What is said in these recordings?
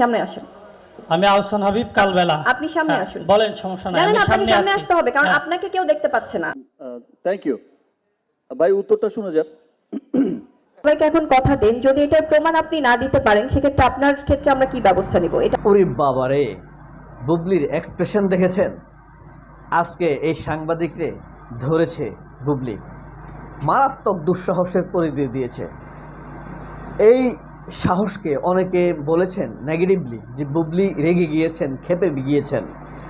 সামনে আসেন। আমি আহসান হাবিব কালবেলা। আপনি সামনে হ্যাঁ, আসুন। বলেন সমস্যা নাই আমি সামনে সামনে আসতে হবে কারণ হ্যাঁ। আপনাকে কেউ দেখতে পাচ্ছে না। থ্যাংক ইউ ভাই উত্তরটা শুনে যান। সবাইকে এখন কথা দেন যদি এটার প্রমাণ আপনি না দিতে পারেন সেক্ষেত্রে আপনার ক্ষেত্রে আমরা কি ব্যবস্থা নিব? এটা ওরে বাবারে বুবলির এক্সপ্রেশন দেখেছেন? আজকে এই সাংবাদিকরে ধরেছে বুবলি। মারাত্মক দুঃসাহসের পরিধি দিয়েছে। এই সাহসকে অনেকে বলেছেন নেগেটিভলি যে বুবলি রেগে গিয়েছেন, খেপে গিয়েছেন।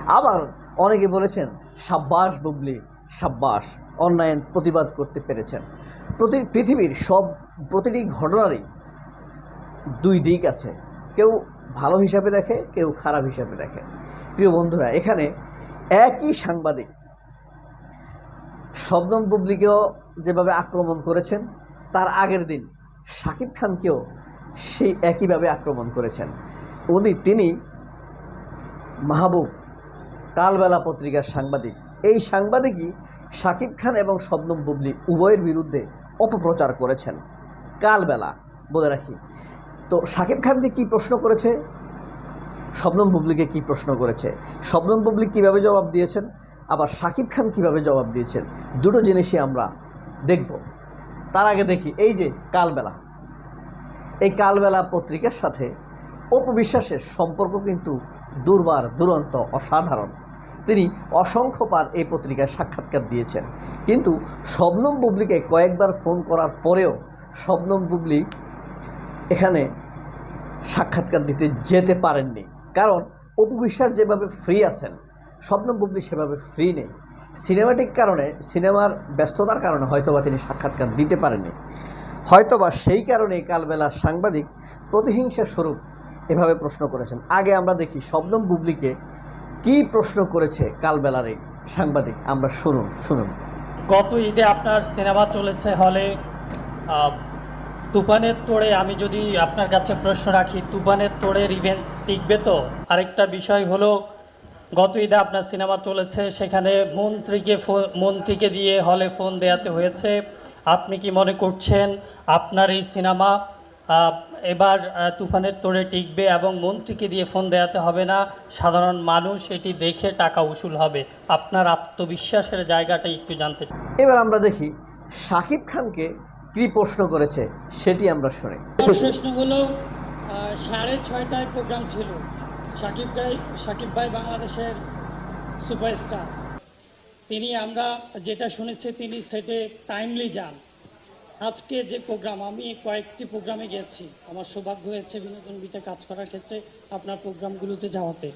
আবার অনেকে বলেছেন সাব্বাস বুবলি, সাব্বাস, অন্যায় প্রতিবাদ করতে পেরেছেন। প্রতি পৃথিবীর সব, প্রতিটি ঘটনারই দুই দিক আছে। কেউ ভালো হিসাবে দেখে, কেউ খারাপ হিসাবে দেখে। প্রিয় বন্ধুরা, এখানে একই সাংবাদিক শবনম বুবলিকেও যেভাবে আক্রমণ করেছেন, তার আগের দিন শাকিব খানকেও সেই একইভাবে আক্রমণ করেছেন। উনি, তিনি মাহবুব, কালবেলা পত্রিকার সাংবাদিক। এই সাংবাদিকই শাকিব খান এবং শবনম বুবলি উভয়ের বিরুদ্ধে অপপ্রচার করেছেন। কালবেলা, বলে রাখি। তো শাকিব খানকে কি প্রশ্ন করেছে? শবনম বুবলিকে কি প্রশ্ন করেছে? শবনম বুবলি কীভাবে জবাব দিয়েছেন? আবার শাকিব খান কীভাবে জবাব দিয়েছেন? দুটো জিনিসই আমরা দেখব। তার আগে দেখি, এই যে কালবেলা। এই কালবেলা পত্রিকার সাথে অপবিশ্বাসের সম্পর্ক কিন্তু দুর্বার দুরন্ত অসাধারণ। তিনি অসংখ্যবার এই পত্রিকায় সাক্ষাৎকার দিয়েছেন। কিন্তু শবনম বুবলিকে কয়েকবার ফোন করার পরেও শবনম বুবলি এখানে সাক্ষাৎকার দিতে যেতে পারেননি। কারণ অপু বিশ্বাস যেভাবে ফ্রি আছেন স্বপ্ন বুবলি সেভাবে ফ্রি নেই। সিনেমাটিক কারণে সিনেমার ব্যস্ততার কারণে হয়তোবা তিনি সাক্ষাৎকার দিতে পারেননি। হয়তোবা সেই কারণেই কালবেলা সাংবাদিক প্রতিহিংসা স্বরূপ এভাবে প্রশ্ন করেছেন। আগে আমরা দেখি শবনম বুবলিকে কি প্রশ্ন করেছে কালবেলার এই সাংবাদিক। আমরা শুনুন শুনুন। গত ঈদে আপনার সিনেমা চলেছে হলে তুফানের তোড়ে আমি যদি আপনার কাছে প্রশ্ন রাখি, তুফানের তোড়ে রিভেঞ্জ টিকবে তো? আরেকটা বিষয় হলো, গত ঈদে আপনার সিনেমা চলেছে, সেখানে মন্ত্রীকে মন্ত্রীকে দিয়ে হলে ফোন দেওয়াতে হয়েছে। আপনি কি মনে করছেন আপনার এই সিনেমা এবার তুফানের তোড়ে টিকবে এবং মন্ত্রীকে দিয়ে ফোন দেওয়াতে হবে না? সাধারণ মানুষ এটি দেখে টাকা উসুল হবে। আপনার আত্মবিশ্বাসের জায়গাটা একটু জানতে এবার আমরা দেখি শাকিব খানকে কী প্রশ্ন করেছে সেটি আমরা শুনি। প্রশ্ন হলো সাড়ে ছয়টায় প্রোগ্রাম ছিল। সাকিব ভাই সাকিব ভাই বাংলাদেশের সুপারস্টার তিনি আমরা যেটা শুনেছি, তিনি সেটে টাইমলি যান আজকে যে প্রোগ্রাম আমি কয়েকটি প্রোগ্রামে গেছি। আমার সৌভাগ্য হয়েছে বিনোদন বিতে কাজ করার ক্ষেত্রে আপনার প্রোগ্রামগুলোতে যাওয়াতে।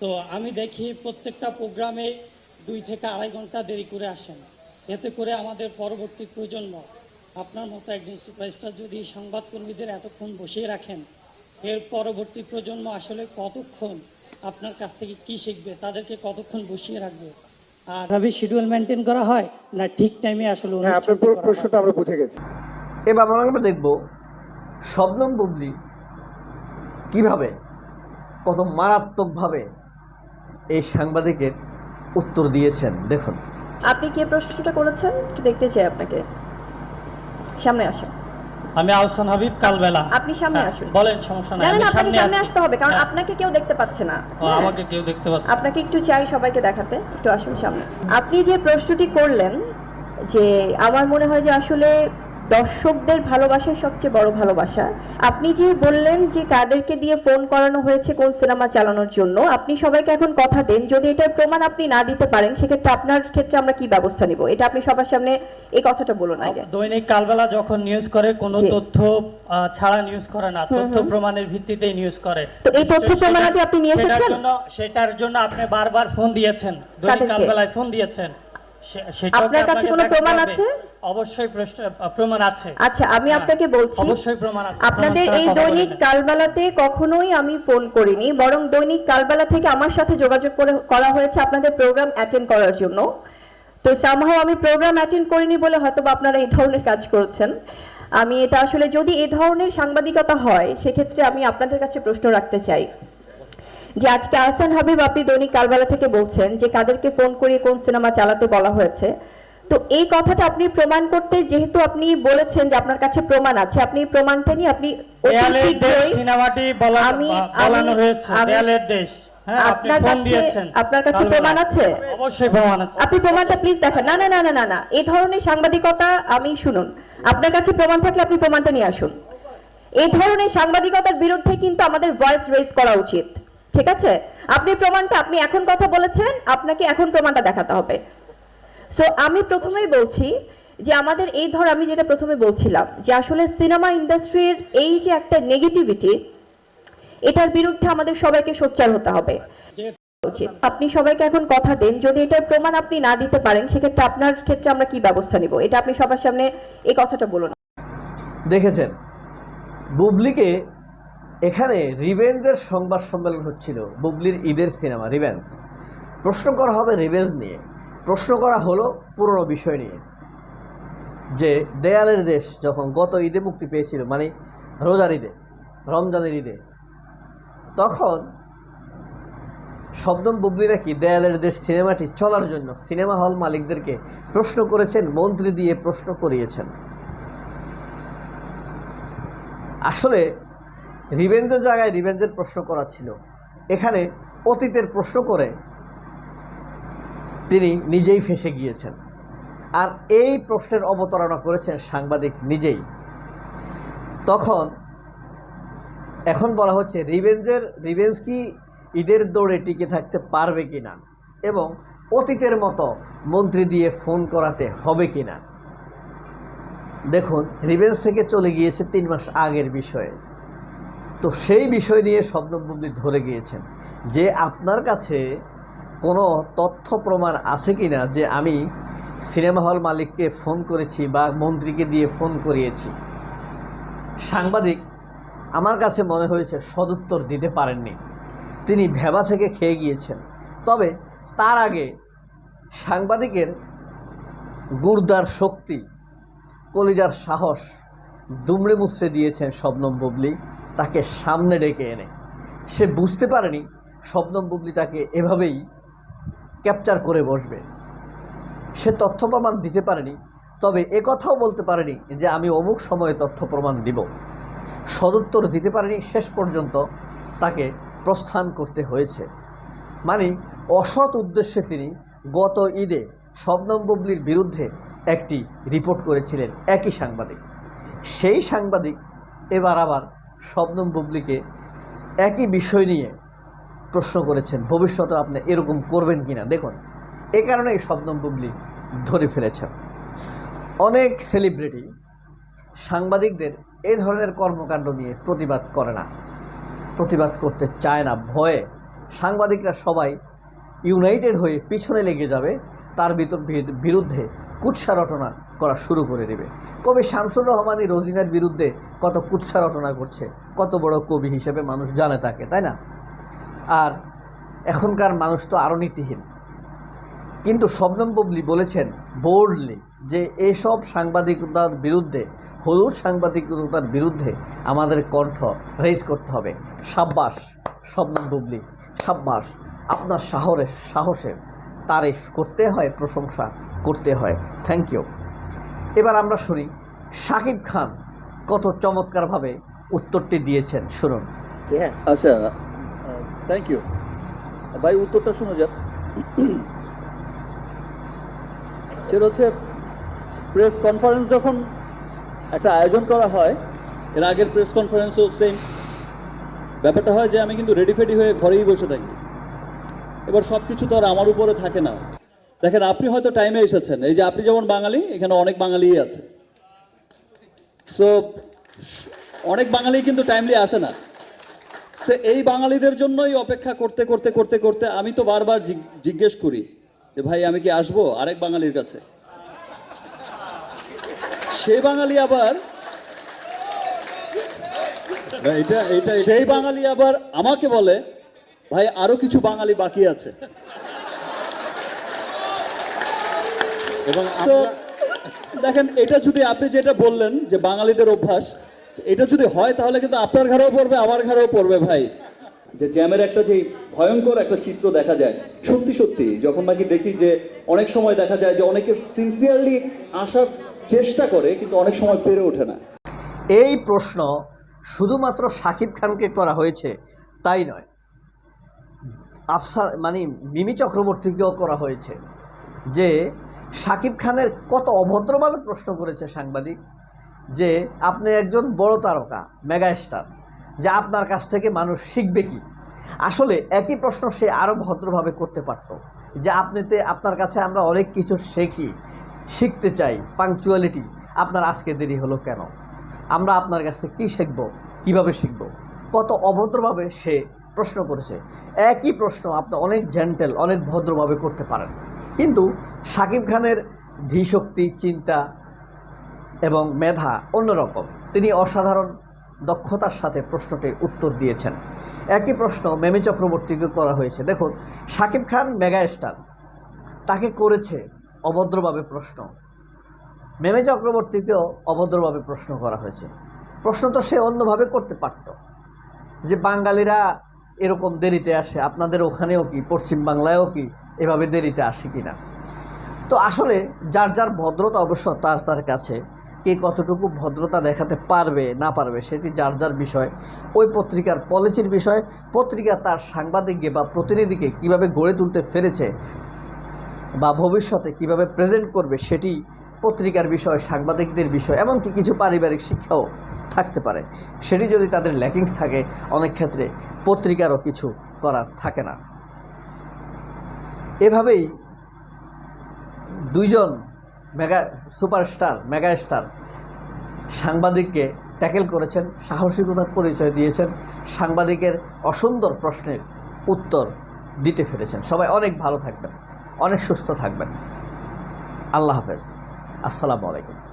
তো আমি দেখি প্রত্যেকটা প্রোগ্রামে দুই থেকে আড়াই ঘণ্টা দেরি করে আসেন। এতে করে আমাদের পরবর্তী প্রজন্ম, আপনার মতো একজন সুপারস্টার যদি সংবাদকর্মীদের এতক্ষণ বসিয়ে রাখেন, এর পরবর্তী প্রজন্ম আসলে কতক্ষণ আপনার কাছ থেকে কি শিখবে, তাদেরকে কতক্ষণ বসিয়ে রাখবে ভাবে শিডিউল মেনটেন করা হয় না ঠিক টাইমে আসলে হ্যাঁ আপনার পুরো প্রশ্নটা আমরা বুঝে গেছি। এবার আমরা দেখব শবনম বুবলি কীভাবে কত মারাত্মকভাবে এই সাংবাদিকের উত্তর দিয়েছেন? দেখুন। আপনি কে প্রশ্নটা করেছেন? একটু দেখতে চাই আপনাকে। সামনে আসেন। আমি আহসান হাবিব কালবেলা আপনি সামনে হ্যাঁ, আসুন। বলেন সমস্যা নাই আমি সামনে সামনে আসতে হবে কারণ হ্যাঁ, আপনাকে কেউ দেখতে পাচ্ছে না। হ্যাঁ। আমাকে কেউ দেখতে পাচ্ছে আপনাকে একটু চাই সবাইকে দেখাতে একটু আসুন সামনে। আপনি যে প্রশ্নটি করলেন যে আমার মনে হয় যে আসলে দর্শকদের ভালোবাসাই সবচেয়ে বড় ভালোবাসা। আপনি যে বললেন যে কাদেরকে দিয়ে ফোন করানো হয়েছে কোন সিনেমা চালানোর জন্য আপনি সবাইকে এখন কথা দেন। যদি এটার প্রমাণ আপনি না দিতে পারেন সেক্ষেত্রে আপনার ক্ষেত্রে আমরা কি ব্যবস্থা নিব? এটা আপনি সবার সামনে এই কথাটা বলুন আগে। দৈনিক কালবেলা যখন নিউজ করে কোনো। তথ্য ছাড়া নিউজ করে না। তথ্য প্রমাণের ভিত্তিতেই নিউজ করে। তো এই তথ্য প্রমাণাদি আপনি নিয়ে সেটার এসেছেন? জন্য সেটার জন্য আপনি বারবার ফোন দিয়েছেন। দৈনিক কালবেলায় ফোন দিয়েছেন। আপনার কাছে কোনো প্রমাণ আছে? অবশ্যই প্রমাণ আছে। আচ্ছা আমি হ্যাঁ, আপনাকে বলছি অবশ্যই প্রমাণ আছে। আপনাদের এই দৈনিক কালবেলাতে কখনোই আমি ফোন করিনি বরং দৈনিক কালবেলা থেকে আমার সাথে যোগাযোগ করে করা হয়েছে আপনাদের প্রোগ্রাম অ্যাটেন্ড করার জন্য। তো সামহাও আমি প্রোগ্রাম অ্যাটেন্ড করিনি বলে হয়তো বা আপনারা এই ধরনের কাজ করছেন। আমি এটা আসলে যদি এই ধরনের সাংবাদিকতা হয় সেক্ষেত্রে আমি আপনাদের কাছে প্রশ্ন রাখতে চাই। যে আজকে আহসান হাবিব আপনি দৈনিক কালবেলা থেকে বলছেন যে কাদেরকে ফোন করিয়ে কোন সিনেমা চালাতে বলা হয়েছে। তো এই কথাটা আপনি প্রমাণ করতে যেহেতু আপনি বলেছেন যে আপনার কাছে প্রমাণ আছে আপনি প্রমাণটা নিয়ে আপনি সিনেমাটি বলানো হয়েছে দেশ। হ্যাঁ আপনার কাছে আপনার কাছে প্রমাণ আছে? অবশ্যই প্রমাণ আছে। আপনি প্রমাণটা প্লিজ দেখান। না না না না না না। এই ধরনের সাংবাদিকতা আমি শুনুন। আপনার কাছে প্রমাণ থাকলে আপনি প্রমাণটা নিয়ে আসুন। এই ধরনের সাংবাদিকতার বিরুদ্ধে কিন্তু আমাদের ভয়েস রেজ করা উচিত। ঠিক আছে? আপনি প্রমাণটা, আপনি এখন কথা বলেছেন, আপনাকে এখন প্রমাণটা দেখাতে হবে। সো আমি প্রথমেই বলছি যে আমাদের এই ধর, আমি যেটা প্রথমে বলছিলাম যে আসলে সিনেমা ইন্ডাস্ট্রির এই যে একটা নেগেটিভিটি এটার বিরুদ্ধে আমাদের সবাইকে সোচ্চার হতে হবে। আপনি সবাইকে এখন কথা দেন, যদি এটার প্রমাণ আপনি না দিতে পারেন, সেক্ষেত্রে আপনার ক্ষেত্রে আমরা কি ব্যবস্থা নিব? এটা আপনি সবার সামনে এই কথাটা বলুন। দেখেছেন, বুবলিকে এখানে রিভেঞ্জের সংবাদ সম্মেলন হচ্ছিল, বুবলির ঈদের সিনেমা, রিভেঞ্জ। প্রশ্ন করা হবে রিভেঞ্জ নিয়ে। প্রশ্ন করা হলো পুরনো বিষয় নিয়ে। যে দেয়ালের দেশ যখন গত ঈদে মুক্তি পেয়েছিল মানে রোজার ঈদে, রমজানের ঈদে, তখন শব্দম বুবলিরা কি দেয়ালের দেশ সিনেমাটি চলার জন্য সিনেমা হল মালিকদেরকে প্রশ্ন করেছেন, মন্ত্রী দিয়ে প্রশ্ন করিয়েছেন। আসলে রিভেঞ্জের জায়গায় রিভেঞ্জের প্রশ্ন করা ছিল। এখানে অতীতের প্রশ্ন করে তিনি নিজেই ফেসে গিয়েছেন। আর এই প্রশ্নের অবতারণা করেছেন সাংবাদিক নিজেই। তখন এখন বলা হচ্ছে রিভেঞ্জের, রিভেঞ্জ কি ঈদের দৌড়ে টিকে থাকতে পারবে কি না এবং অতীতের মতো মন্ত্রী দিয়ে ফোন করাতে হবে কি না দেখুন, রিভেঞ্জ থেকে চলে গিয়েছে তিন মাস আগের বিষয়ে। তো সেই বিষয় নিয়ে বুবলি ধরে গিয়েছেন যে আপনার কাছে কোনো তথ্য প্রমাণ আছে কি না যে আমি সিনেমা হল মালিককে ফোন করেছি বা মন্ত্রীকে দিয়ে ফোন করিয়েছি? সাংবাদিক আমার কাছে মনে হয়েছে সদুত্তর দিতে পারেননি। তিনি ভেবা থেকে খেয়ে গিয়েছেন। তবে তার আগে সাংবাদিকের গুরদার শক্তি, কলিজার সাহস দুমড়ে মুচড়ে দিয়েছেন শবনম বুবলি তাকে সামনে ডেকে এনে। সে বুঝতে পারেনি শবনম বুবলি তাকে এভাবেই ক্যাপচার করে বসবে। সে তথ্য প্রমাণ দিতে পারেনি, তবে এ কথাও বলতে পারেনি যে আমি অমুক সময়ে তথ্য প্রমাণ দিব। সদুত্তর দিতে পারেনি শেষ পর্যন্ত তাকে প্রস্থান করতে হয়েছে। মানে অসৎ উদ্দেশ্যে তিনি গত ঈদে শবনম বুবলির বিরুদ্ধে একটি রিপোর্ট করেছিলেন, একই সাংবাদিক। সেই সাংবাদিক এবার আবার শবনম বুবলিকে একই বিষয় নিয়ে প্রশ্ন করেছেন, ভবিষ্যতে আপনি এরকম করবেন কিনা? দেখুন, এ কারণেই শবনম বুবলি ধরে ফেলেছেন। অনেক সেলিব্রিটি সাংবাদিকদের এ ধরনের কর্মকাণ্ড নিয়ে প্রতিবাদ করে না। প্রতিবাদ করতে চায় না, ভয়ে। সাংবাদিকরা সবাই ইউনাইটেড হয়ে পিছনে লেগে যাবে, তার বিরুদ্ধে কুৎসা রটনা করা শুরু করে দেবে। কবি শামসুর রহমানই রোজিনার বিরুদ্ধে কত কুৎসা রটনা করছে, কত বড় কবি হিসেবে মানুষ জানে তাকে, তাই না? আর এখনকার মানুষ তো আরও নীতিহীন। কিন্তু শবনম বুবলি বলেছেন বোল্ডলি যে এসব সাংবাদিকতার বিরুদ্ধে, হলুদ সাংবাদিকতার বিরুদ্ধে আমাদের কণ্ঠ রেজ করতে হবে। সাব্বাস, শবনম বুবলি, সাব্বাস, আপনার সাহরের সাহসের তারিফ করতে হয় প্রশংসা। করতে হয়। থ্যাংক ইউ এবার আমরা শুনি শাকিব খান কত চমৎকারভাবে উত্তরটি দিয়েছেন, শুনুন। আচ্ছা থ্যাংক ইউ ভাই, উত্তরটা শোনা যাক। সেটা হচ্ছে প্রেস কনফারেন্স যখন একটা আয়োজন করা হয়, এর আগের প্রেস কনফারেন্সও সেম ব্যাপারটা হয় যে, আমি কিন্তু রেডি ফেডি হয়ে ঘরেই বসে থাকি। এবার সব কিছু তো আর আমার উপরে থাকে না। দেখেন আপনি হয়তো টাইমে এসেছেন। এই যে আপনি যেমন বাঙালি এখানে অনেক বাঙালিই আছে। সো অনেক বাঙালি কিন্তু টাইমলি আসে না। সে এই বাঙালিদের জন্যই অপেক্ষা করতে করতে করতে করতে আমি তো বারবার জিজ্ঞেস করি যে ভাই আমি কি আসব আরেক বাঙালির কাছে? সে বাঙালি আবার এটা এটা সেই বাঙালি আবার আমাকে বলে ভাই আরও কিছু বাঙালি বাকি আছে। এবং তো দেখেন এটা যদি আপনি যেটা বললেন যে বাঙালিদের অভ্যাস এটা যদি হয় তাহলে কিন্তু আপনার ঘরেও পড়বে আমার ঘরেও পড়বে ভাই। যে জ্যামের একটা যে ভয়ঙ্কর একটা চিত্র দেখা যায় সত্যি সত্যি যখন নাকি দেখি যে অনেক সময় দেখা যায় যে অনেকে সিনসিয়ারলি আসার চেষ্টা করে কিন্তু অনেক সময় পেরে ওঠে না। এই প্রশ্ন শুধুমাত্র শাকিব খানকে করা হয়েছে তাই নয়। আফসার মানে মিমি চক্রবর্তীকেও করা হয়েছে যে শাকিব খানের কত অভদ্রভাবে প্রশ্ন করেছে সাংবাদিক যে আপনি একজন বড় তারকা মেগা স্টার যে আপনার কাছ থেকে মানুষ শিখবে কি? আসলে একই প্রশ্ন সে আরও ভদ্রভাবে করতে পারত, যে আপনিতে আপনার কাছে আমরা অনেক কিছু শিখি, শিখতে চাই পাংচুয়ালিটি আপনার আজকে দেরি হলো কেন? আমরা আপনার কাছে কি শিখব, কীভাবে শিখব? কত অভদ্রভাবে সে প্রশ্ন করেছে। একই প্রশ্ন আপনি অনেক জেন্টেল অনেক ভদ্রভাবে করতে পারেন। কিন্তু শাকিব খানের ধীশক্তি, চিন্তা এবং মেধা অন্যরকম। তিনি অসাধারণ দক্ষতার সাথে প্রশ্নটির উত্তর দিয়েছেন। একই প্রশ্ন মেমি চক্রবর্তীকে করা হয়েছে। দেখুন শাকিব খান মেগা স্টার তাকে করেছে অভদ্রভাবে প্রশ্ন। মেমে চক্রবর্তীকেও অভদ্রভাবে প্রশ্ন করা হয়েছে। প্রশ্ন তো সে অন্যভাবে করতে পারত। যে বাঙালিরা এরকম দেরিতে আসে, আপনাদের ওখানেও কি পশ্চিম বাংলায়ও কি এভাবে দেরিতে আসে কিনা? তো আসলে যার যার ভদ্রতা অবশ্য তার তার কাছে, কে কতটুকু ভদ্রতা দেখাতে পারবে, না পারবে, সেটি যার যার বিষয়। ওই পত্রিকার পলিসির বিষয়, পত্রিকা তার সাংবাদিককে বা প্রতিনিধিকে কীভাবে গড়ে তুলতে ফেরেছে বা ভবিষ্যতে কীভাবে প্রেজেন্ট করবে, সেটি পত্রিকার বিষয়, সাংবাদিকদের বিষয়, এমনকি কিছু পারিবারিক শিক্ষাও থাকতে পারে। সেটি যদি তাদের ল্যাকিংস থাকে, অনেক ক্ষেত্রে পত্রিকারও কিছু করার থাকে না। এভাবেই দুইজন মেগা সুপারস্টার মেগা স্টার সাংবাদিককে ট্যাকেল করেছেন, সাহসিকতার পরিচয় দিয়েছেন, সাংবাদিকের অসুন্দর প্রশ্নের উত্তর দিতে ফেলেছেন। সবাই অনেক ভালো থাকবেন, অনেক সুস্থ থাকবেন। আল্লাহ হাফেজ। আসসালামু আলাইকুম।